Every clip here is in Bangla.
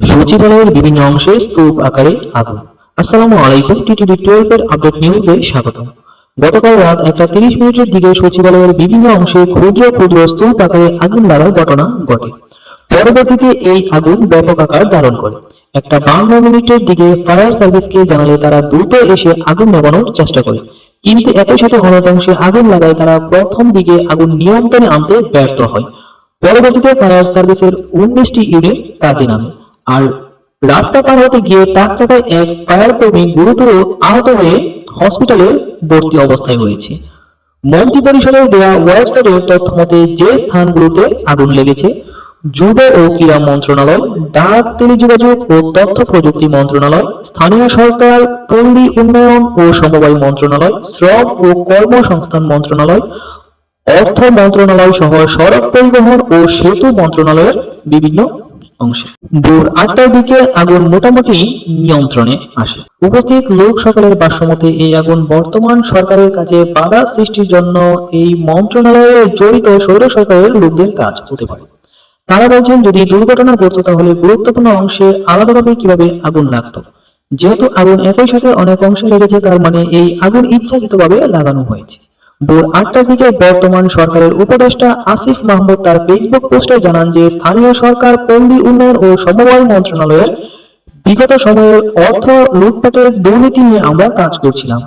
সচিবালয়ের বিভিন্ন অংশে স্তূপ আকারে আগুন। আসসালামু আলাইকুম টিটিভি টুয়েলভ এর আপডেট নিউজে স্বাগত গতকাল রাত একটা তিরিশ মিনিটের দিকে সচিবালয়ের বিভিন্ন অংশে ক্ষুদ্র ক্ষুদ্র স্তূপ আকারে আগুন লাগার ঘটনা ঘটে। পরবর্তীতে এই আগুন ব্যাপক আকার ধারণ করে। একটা মিনিটের দিকে ফায়ার সার্ভিসকে জানালে তারা দ্রুত এসে আগুন নেভানোর চেষ্টা করে। কিন্তু একই সাথে অনেক আগুন লাগায় তারা প্রথম দিকে আগুন নিয়ন্ত্রণে আনতে ব্যর্থ হয়। পরবর্তীতে ফায়ার সার্ভিসের উনিশটি ইউনিট কাজে নামে। আর রাস্তা পার হতে গিয়ে ট্রাক চাকায় এক ফায়ার কর্মী গুরুতর আহত হয়ে হসপিটালে ভর্তি অবস্থায় রয়েছে। মন্ত্রী পরিষদের দেওয়া ওয়েবসাইটের তথ্য মতে যে স্থানগুলোতে আগুন লেগেছে, যুব ও ক্রীড়া মন্ত্রণালয়, ডাক, টেলিযোগাযোগ ও তথ্য প্রযুক্তি মন্ত্রণালয়, স্থানীয় সরকার, পল্লী উন্নয়ন ও সমবায় মন্ত্রণালয়, শ্রম ও কর্মসংস্থান মন্ত্রণালয়, অর্থ মন্ত্রণালয় সহ সড়ক পরিবহন ও সেতু মন্ত্রণালয়ের বিভিন্ন অংশে। ভোর আটটার দিকে আগুন মোটামুটি নিয়ন্ত্রণে আসে। উপস্থিত লোক সকলের ভাষ্যমতে এই আগুন বর্তমান সরকারের কাছে বাধা সৃষ্টির জন্য এই মন্ত্রণালয়ে জড়িত সৌর সরকারের লোকদের কাজ হতে পারে। তারা বলছেন, যদি দুর্ঘটনা ঘটতো তাহলে গুরুত্বপূর্ণ অংশে আলাদাভাবে কীভাবে আগুন লাগতো। যেহেতু আগুন একই সাথে অনেক অংশে লেগেছে, তার মানে এই আগুন ইচ্ছাকৃতভাবে লাগানো হয়েছে। ভোর আটটার দিকে বর্তমান সরকারের উপদেষ্টা আসিফ মাহমুদ তার ফেসবুক পোস্টে জানান যে, স্থানীয় সরকার, পল্লী উন্নয়ন ও সমবায় মন্ত্রণালয়ের বিগত সময়ে অর্থ লুটপাটের দুর্নীতি নিয়ে আমরা কাজ করছিলাম।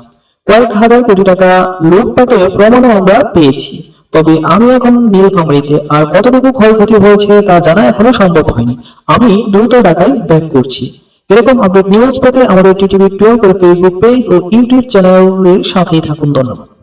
কয়েক হাজার কোটি টাকা লুটপাটের প্রমাণও আমরা পেয়েছি। তবে আমি এখন নীলফামারীতে, আর কতটুকু ক্ষয়ক্ষতি হয়েছে তা জানা এখনও সম্ভব হয়নি। আমি দ্রুত ঢাকায় ব্যাক করছি। এরকম আপডেট নিউজ পেতে আমাদের টিটিভি টুয়েলভ ফেসবুক পেজ ও ইউটিউব চ্যানেলের সাথেই থাকুন। ধন্যবাদ।